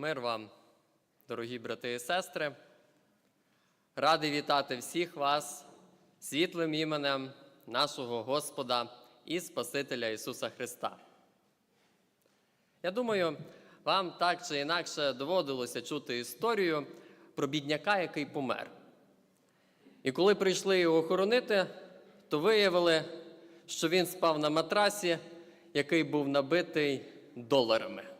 Мир вам, дорогі брати і сестри. Радий вітати всіх вас світлим іменем нашого Господа і Спасителя Ісуса Христа. Я думаю, вам так чи інакше доводилося чути історію про бідняка, який помер. І коли прийшли його хоронити, то виявили, що він спав на матрасі, який був набитий доларами.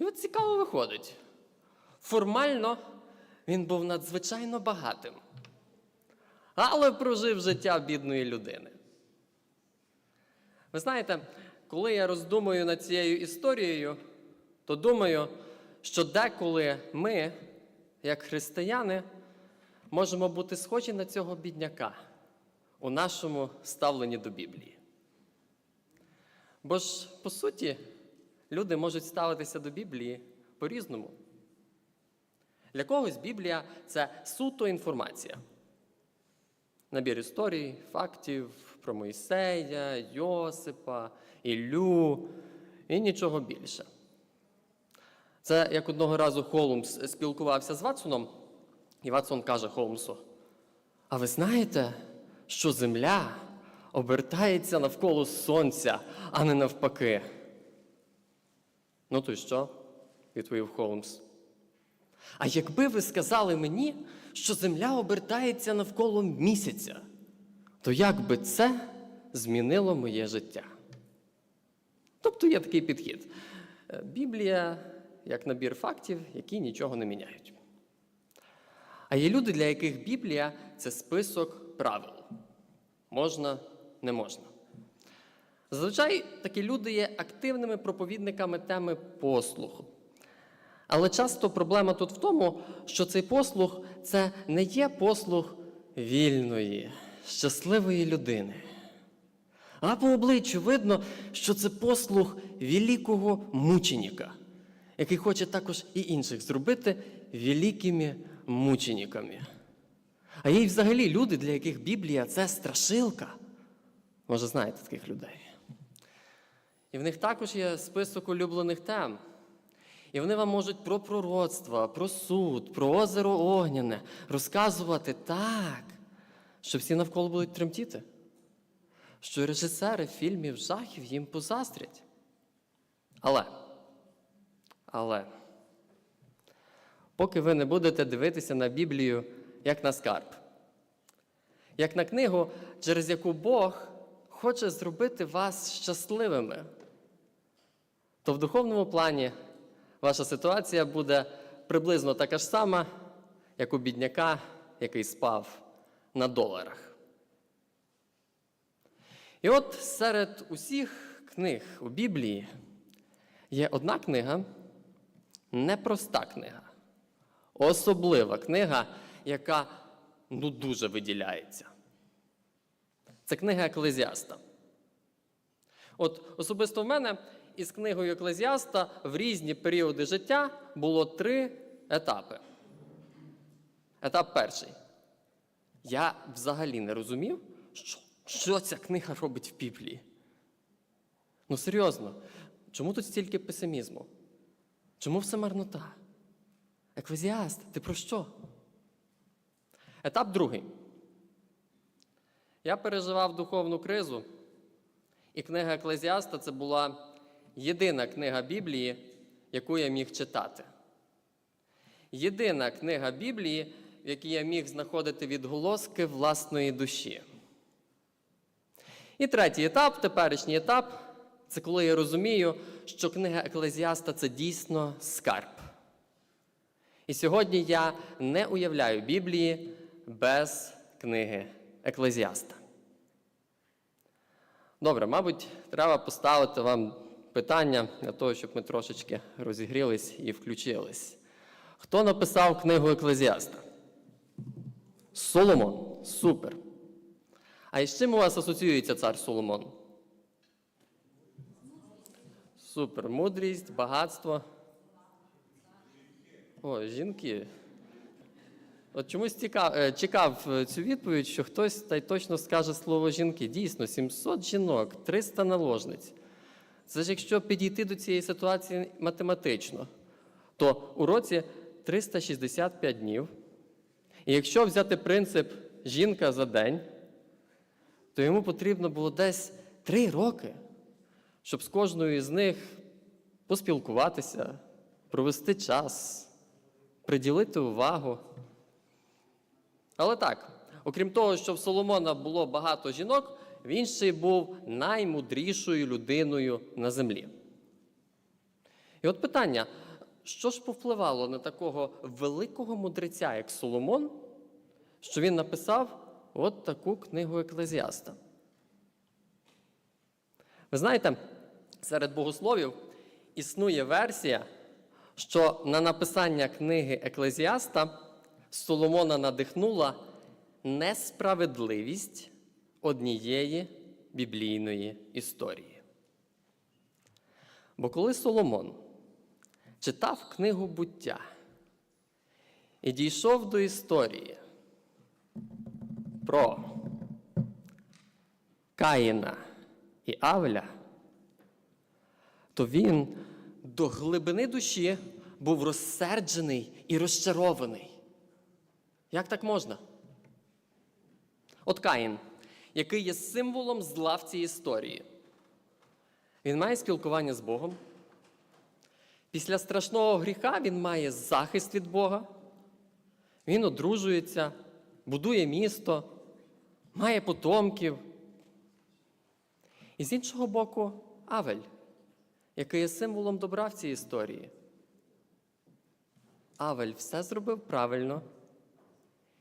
І от цікаво виходить. Формально він був надзвичайно багатим, але прожив життя бідної людини. Ви знаєте, коли я роздумую над цією історією, то думаю, що деколи ми, як християни, можемо бути схожі на цього бідняка у нашому ставленні до Біблії. Бо ж, по суті, люди можуть ставитися до Біблії по-різному. Для когось Біблія це суто інформація. Набір історій, фактів про Моїсея, Йосипа, Іллю і нічого більше. Це як одного разу Холмс спілкувався з Ватсоном, і Ватсон каже Холмсу: А ви знаєте, що Земля обертається навколо Сонця, а не навпаки? Ну то й що? відповів Холмс. А якби ви сказали мені, що Земля обертається навколо місяця, то як би це змінило моє життя? Тобто є такий підхід. Е, Біблія як набір фактів, які нічого не міняють. А є люди, для яких Біблія це список правил. Можна, не можна. Зазвичай такі люди є активними проповідниками теми послуху. Але часто проблема тут в тому, що цей послух це не є послух вільної, щасливої людини. А по обличчю видно, що це послух великого мученіка, який хоче також і інших зробити великими мучениками. А є й взагалі люди, для яких Біблія це страшилка. Може, знаєте таких людей. І в них також є список улюблених тем. І вони вам можуть про пророцтва, про суд, про озеро Огняне розказувати так, що всі навколо будуть тремтіти, що режисери фільмів жахів їм позаздрять. Але, але, поки ви не будете дивитися на Біблію як на скарб, як на книгу, через яку Бог хоче зробити вас щасливими, то в духовному плані ваша ситуація буде приблизно така ж сама, як у бідняка, який спав на доларах. І от серед усіх книг у Біблії є одна книга, непроста книга, особлива книга, яка ну, дуже виділяється. Це книга Еклезіаста. От особисто в мене із книгою Еклезіаста в різні періоди життя було три етапи. Етап перший. Я взагалі не розумів, що, що ця книга робить в Біблії. Ну, серйозно, чому тут стільки песимізму? Чому все марнота? Еклезіаст, ти про що? Етап другий. Я переживав духовну кризу, і книга Еклезіаста це була єдина книга Біблії, яку я міг читати. Єдина книга Біблії, в якій я міг знаходити відголоски власної душі. І третій етап, теперішній етап, це коли я розумію, що книга Еклезіаста це дійсно скарб. І сьогодні я не уявляю Біблії без книги Еклезіаста. Добре, мабуть, треба поставити вам питання для того, щоб ми трошечки розігрілись і включились. Хто написав книгу Еклезіаста? Соломон. Супер. А із чим у вас асоціюється цар Соломон? Супер. Мудрість, багатство. О, жінки. От чомусь цікав, е, чекав е, цю відповідь, що хтось та й точно скаже слово жінки. Дійсно, 700 жінок, 300 наложниць. Це ж якщо підійти до цієї ситуації математично, то у році 365 днів. І якщо взяти принцип жінка за день, то йому потрібно було десь три роки, щоб з кожною з них поспілкуватися, провести час, приділити увагу. Але так, окрім того, що в Соломона було багато жінок, він ще й був наймудрішою людиною на землі. І от питання: що ж повпливало на такого великого мудреця, як Соломон, що він написав от таку книгу Еклезіаста? Ви знаєте, серед богословів існує версія, що на написання книги Еклезіаста Соломона надихнула несправедливість однієї біблійної історії. Бо коли Соломон читав книгу буття і дійшов до історії про Каїна і Авеля, то він до глибини душі був розсерджений і розчарований. Як так можна? От Каїн, який є символом зла в цій історії. Він має спілкування з Богом. Після страшного гріха він має захист від Бога. Він одружується, будує місто, має потомків. І з іншого боку, Авель, який є символом добра в цій історії. Авель все зробив правильно,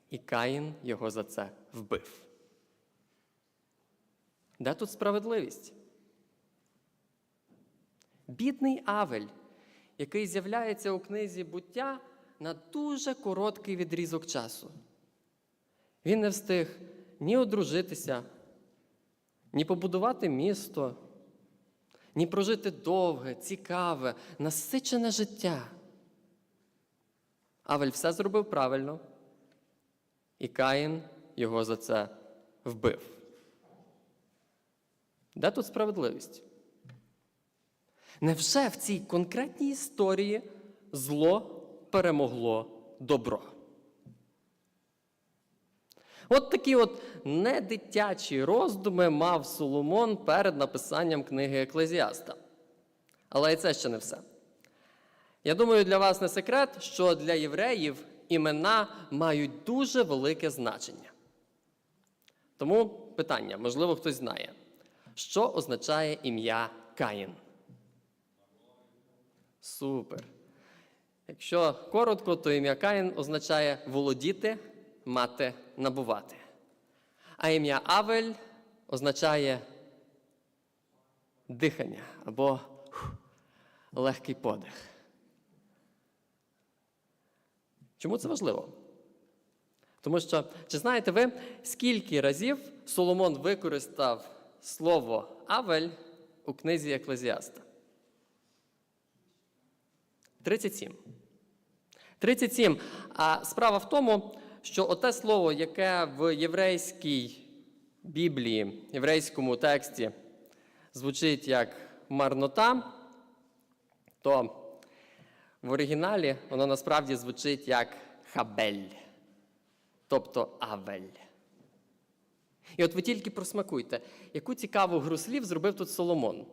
і Каїн його за це вбив. Де тут справедливість? Бідний Авель, який з'являється у книзі буття на дуже короткий відрізок часу. Він не встиг ні одружитися, ні побудувати місто, ні прожити довге, цікаве, насичене життя. Авель все зробив правильно, і Каїн його за це вбив. Де тут справедливість? Невже в цій конкретній історії зло перемогло добро? От такі от недитячі роздуми мав Соломон перед написанням книги Еклезіаста. Але і це ще не все. Я думаю, для вас не секрет, що для євреїв імена мають дуже велике значення. Тому питання, можливо, хтось знає, що означає ім'я Каїн? Супер. Якщо коротко, то ім'я Каїн означає володіти, мати, набувати. А ім'я Авель означає дихання або легкий подих. Чому це важливо? Тому що, чи знаєте ви, скільки разів Соломон використав слово Авель у книзі Еклезіаста? 37. 37. А справа в тому, що оте слово, яке в єврейській Біблії, єврейському тексті звучить як марнота, то в оригіналі воно насправді звучить як хабель, тобто авель. І от ви тільки просмакуйте, яку цікаву гру слів зробив тут Соломон.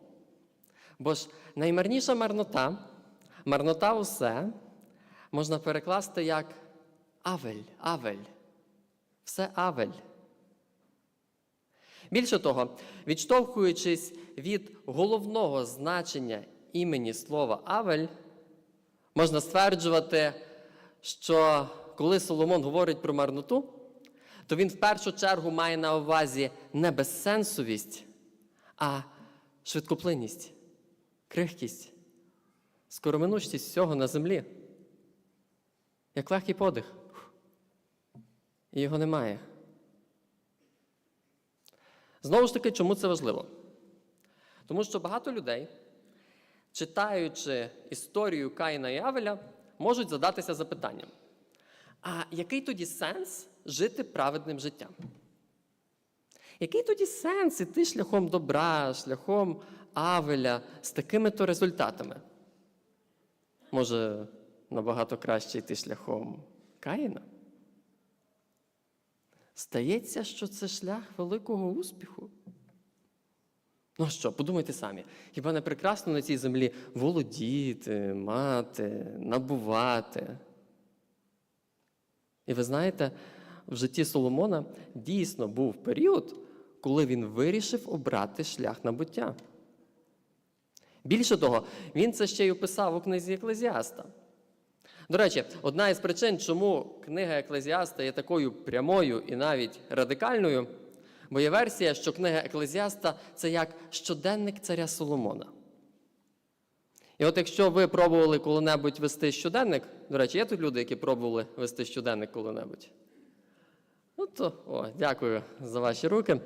Бо ж наймарніша марнота, марнота усе можна перекласти як авель, авель. Все авель. Більше того, відштовхуючись від головного значення імені слова Авель, можна стверджувати, що коли Соломон говорить про марноту, то він в першу чергу має на увазі не безсенсовість, а швидкоплинність, крихкість, скороминучість всього на землі. Як легкий подих. І його немає. Знову ж таки, чому це важливо? Тому що багато людей, читаючи історію Каїна і Авеля, можуть задатися запитанням: а який тоді сенс жити праведним життям? Який тоді сенс іти шляхом добра, шляхом Авеля з такими то результатами? Може, набагато краще йти шляхом Каїна? Стається, що це шлях великого успіху. Ну що, подумайте самі, хіба не прекрасно на цій землі володіти, мати, набувати? І ви знаєте, в житті Соломона дійсно був період, коли він вирішив обрати шлях набуття. Більше того, він це ще й описав у книзі Еклезіаста. До речі, одна із причин, чому книга Еклезіаста є такою прямою і навіть радикальною, бо є версія, що книга Еклезіаста це як щоденник царя Соломона. І от якщо ви пробували коли-небудь вести щоденник, до речі, є тут люди, які пробували вести щоденник коли-небудь? Ну то, о, дякую за ваші руки.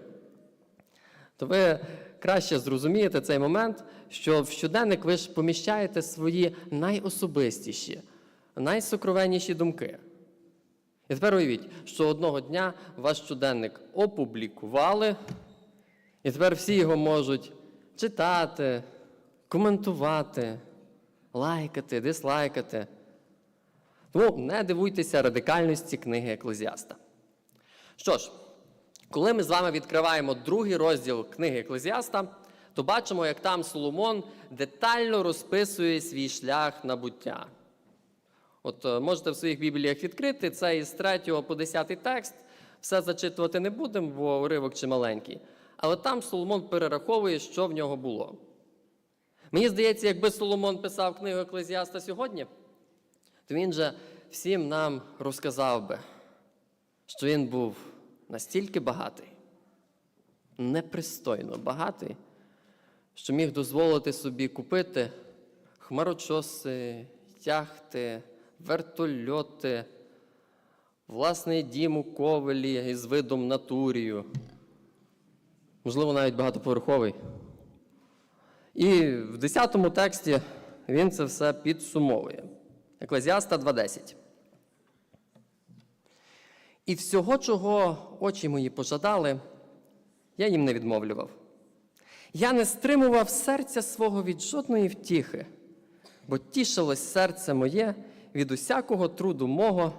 То ви краще зрозумієте цей момент, що в щоденник ви ж поміщаєте свої найособистіші, найсокровенніші думки. І тепер уявіть, що одного дня ваш щоденник опублікували, і тепер всі його можуть читати, коментувати, лайкати, дислайкати. Тому не дивуйтеся радикальності книги Еклезіаста. Що ж, коли ми з вами відкриваємо другий розділ книги Еклезіаста, то бачимо, як там Соломон детально розписує свій шлях набуття. От е, можете в своїх бібліях відкрити це із 3 по 10 текст. Все зачитувати не будемо, бо уривок чималенький. Але там Соломон перераховує, що в нього було. Мені здається, якби Соломон писав книгу Еклезіаста сьогодні, то він же всім нам розказав би, що він був настільки багатий, непристойно багатий, що міг дозволити собі купити хмарочоси, яхти, вертольоти, власний дім у ковелі із видом на Турію, можливо, навіть багатоповерховий. І в 10 тексті він це все підсумовує. Еклезіаста 2.10. І всього, чого очі мої пожадали, я їм не відмовлював. Я не стримував серця свого від жодної втіхи, бо тішилось серце моє від усякого труду мого,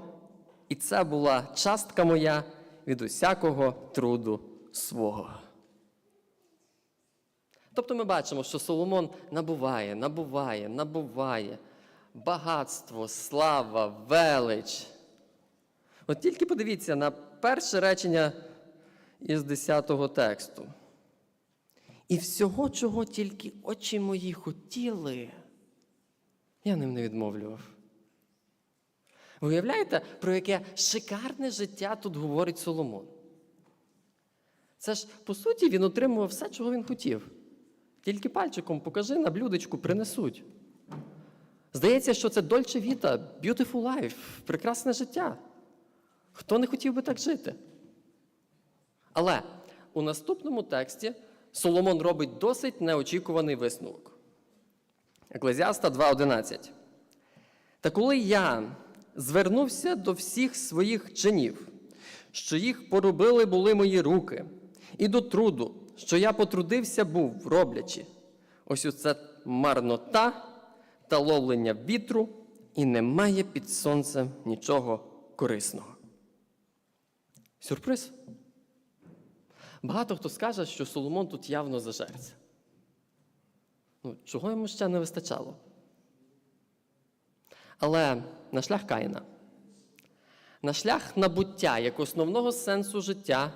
і це була частка моя від усякого труду свого. Тобто ми бачимо, що Соломон набуває, набуває, набуває багатство, слава, велич. От тільки подивіться на перше речення із 10 тексту. І всього, чого тільки очі мої хотіли, я ним не відмовлював. Ви уявляєте, про яке шикарне життя тут говорить Соломон? Це ж, по суті, він отримував все, чого він хотів. Тільки пальчиком покажи на блюдечку принесуть. Здається, що це Дольче Віта, Beautiful Life, прекрасне життя. Хто не хотів би так жити? Але у наступному тексті Соломон робить досить неочікуваний висновок. Еклезіаста 2.11. Та коли я звернувся до всіх своїх чинів, що їх поробили були мої руки, і до труду, що я потрудився був, роблячи, ось оце марнота та ловлення вітру, і немає під сонцем нічого корисного. Сюрприз. Багато хто скаже, що Соломон тут явно зажерся. Ну, чого йому ще не вистачало? Але на шлях Каїна, на шлях набуття як основного сенсу життя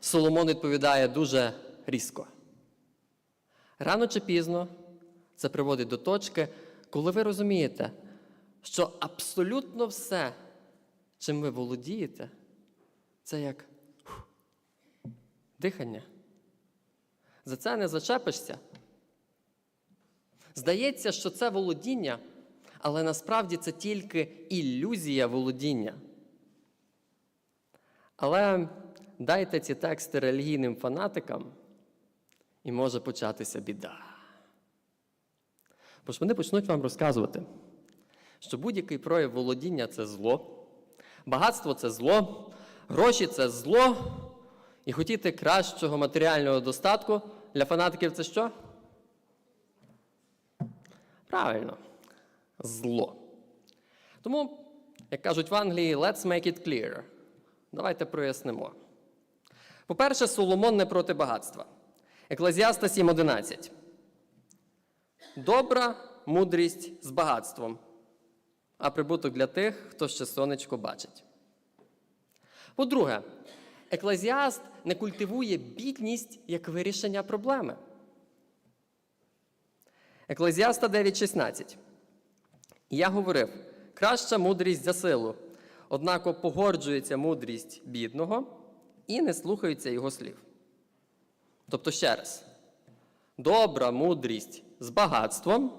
Соломон відповідає дуже різко. Рано чи пізно це приводить до точки, коли ви розумієте, що абсолютно все, чим ви володієте, це як фух, дихання. За це не зачепишся. Здається, що це володіння, але насправді це тільки ілюзія володіння. Але дайте ці тексти релігійним фанатикам, і може початися біда. Бо ж вони почнуть вам розказувати, що будь-який прояв володіння це зло, багатство це зло, гроші це зло, і хотіти кращого матеріального достатку для фанатиків це що? Правильно, зло. Тому, як кажуть в Англії, let's make it clear. Давайте прояснимо. По-перше, Соломон не проти багатства. Еклезіаста 7.11. Добра мудрість з багатством, а прибуток для тих, хто ще сонечко бачить. По-друге, еклезіаст не культивує бідність як вирішення проблеми. Еклезіаста 9.16. Я говорив: краща мудрість за силу, однако погоджується мудрість бідного і не слухаються його слів. Тобто, ще раз, добра мудрість з багатством,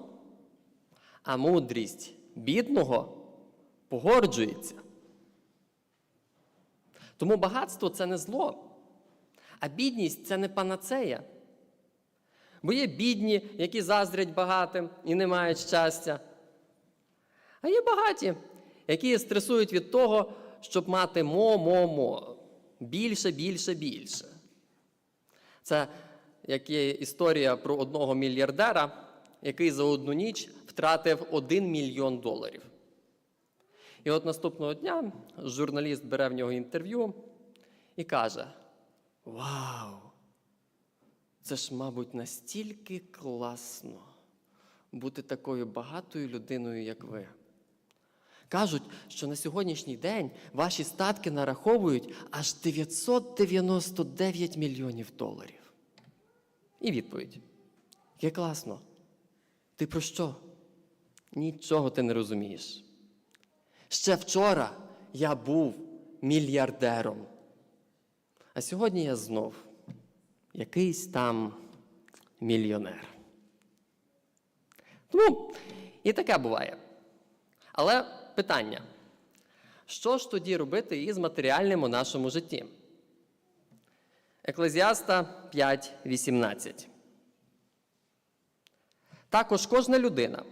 а мудрість бідного погоджується. Тому багатство це не зло, а бідність це не панацея. Бо є бідні, які заздрять багатим і не мають щастя. А є багаті, які стресують від того, щоб мати мо-мо-мо. Більше, більше, більше. Це як є історія про одного мільярдера, який за одну ніч втратив 1 мільйон доларів. І от наступного дня журналіст бере в нього інтерв'ю і каже: Вау! Це ж, мабуть, настільки класно бути такою багатою людиною, як ви. Кажуть, що на сьогоднішній день ваші статки нараховують аж 999 мільйонів доларів. І відповідь: Яке класно. Ти про що? Нічого ти не розумієш. Ще вчора я був мільярдером. А сьогодні я знов якийсь там мільйонер. Тому і таке буває. Але питання: що ж тоді робити із матеріальним у нашому житті? Еклезіаста 5.18. Також кожна людина,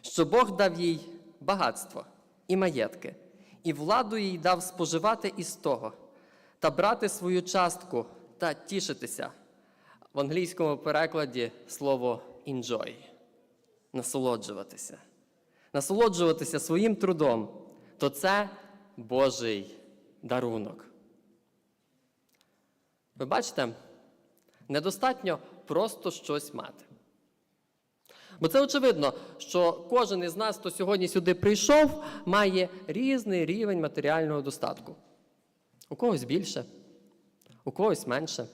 що Бог дав їй багатство і маєтки, і владу їй дав споживати із того, та брати свою частку та тішитися. В англійському перекладі слово enjoy насолоджуватися. Насолоджуватися своїм трудом, то це Божий дарунок. Ви бачите, недостатньо просто щось мати. Бо це очевидно, що кожен із нас, хто сьогодні сюди прийшов, має різний рівень матеріального достатку. У когось більше, у когось менше.